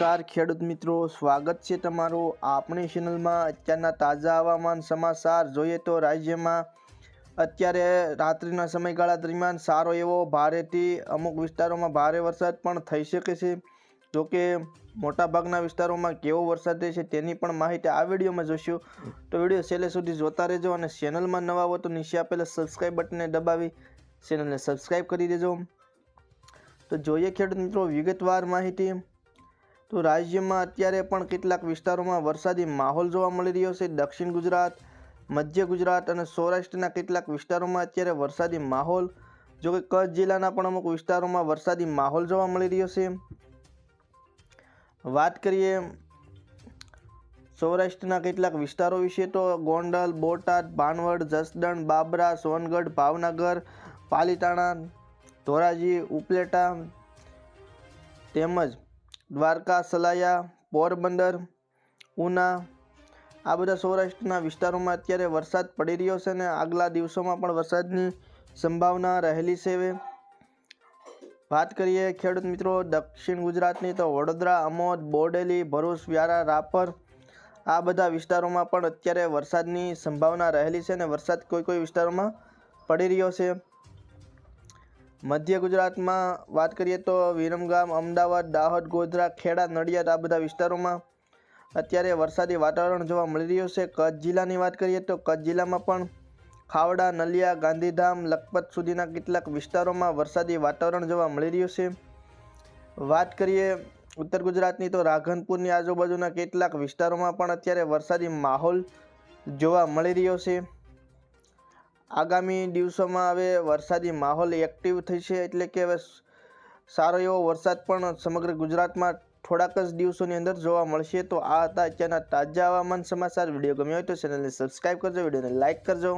નમસ્કાર ખેડૂત મિત્રો, સ્વાગત છે તમારું આપણી ચેનલમાં અત્યારના તાજા હવામાન સમાચાર જોઈએ તો રાજ્યમાં અત્યારે રાત્રિના સમયગાળા દરમિયાન સારો એવો ભારેથી અમુક વિસ્તારોમાં ભારે વરસાદ પણ થઈ શકે છે. જોકે મોટાભાગના વિસ્તારોમાં કેવો વરસાદ રહેશે તેની પણ માહિતી આ વિડીયોમાં જોઈશું. તો વીડિયો છેલ્લે સુધી જોતા રહેજો અને ચેનલમાં નવા હો તો નીચે આપેલા સબસ્ક્રાઈબ બટનને દબાવી ચેનલને સબસ્ક્રાઈબ કરી દેજો. તો જોઈએ ખેડૂત મિત્રો વિગતવાર માહિતી. તો રાજ્યમાં અત્યારે પણ કેટલાક વિસ્તારોમાં વરસાદી માહોલ જોવા મળી રહ્યો છે. દક્ષિણ ગુજરાત, મધ્ય ગુજરાત અને સૌરાષ્ટ્રના કેટલાક વિસ્તારોમાં અત્યારે વરસાદી માહોલ, જો કે કચ્છ જિલ્લાના પણ અમુક વિસ્તારોમાં વરસાદી માહોલ જોવા મળી રહ્યો છે. વાત કરીએ સૌરાષ્ટ્રના કેટલાક વિસ્તારો વિશે, તો ગોંડલ, બોટાદ, ભાનવડ, જસદણ, બાબરા, સોનગઢ, ભાવનગર, પાલીતાણા, ધોરાજી, ઉપલેટા તેમજ દ્વારકા, સલાયા, પોરબંદર, ઉના, આ બધા સૌરાષ્ટ્રના વિસ્તારોમાં અત્યારે વરસાદ પડી રહ્યો છે અને આગલા દિવસોમાં પણ વરસાદની સંભાવના રહેલી છે વાત કરીએ ખેડૂત મિત્રો, દક્ષિણ ગુજરાતની તો વડોદરા, અમોદ, બોડેલી, ભરૂચ, વ્યારા, રાપર, આ બધા વિસ્તારોમાં પણ અત્યારે વરસાદની સંભાવના રહેલી છે અને વરસાદ કોઈ કોઈ વિસ્તારોમાં પડી રહ્યો છે. મધ્ય ગુજરાતમાં વાત કરીએ તો વિરમગામ, અમદાવાદ, દાહોદ, ગોધરા, ખેડા, નડિયાદ આ બધા વિસ્તારોમાં અત્યારે વરસાદી વાતાવરણ જોવા મળી રહ્યું છે. કચ્છ જિલ્લાની વાત કરીએ તો કચ્છ જિલ્લામાં પણ ખાવડા, નલિયા, ગાંધીધામ, લખપત સુધીના કેટલાક વિસ્તારોમાં વરસાદી વાતાવરણ જોવા મળી રહ્યું છે. વાત કરીએ ઉત્તર ગુજરાતની તો રાધનપુરની આજુબાજુના કેટલાક વિસ્તારોમાં પણ અત્યારે વરસાદી માહોલ જોવા મળી રહ્યો છે. આગામી દિવસોમાં હવે વરસાદી માહોલ એક્ટિવ થશે એટલે કે હવે સારો એવો વરસાદ પણ સમગ્ર ગુજરાતમાં થોડાક જ દિવસોની અંદર જોવા મળશે. તો આ હતા અત્યારના તાજા હવામાન સમાચાર. વીડિયો ગમ્યો હોય તો ચેનલને સબસ્ક્રાઈબ કરજો, વિડીયોને લાઇક કરજો.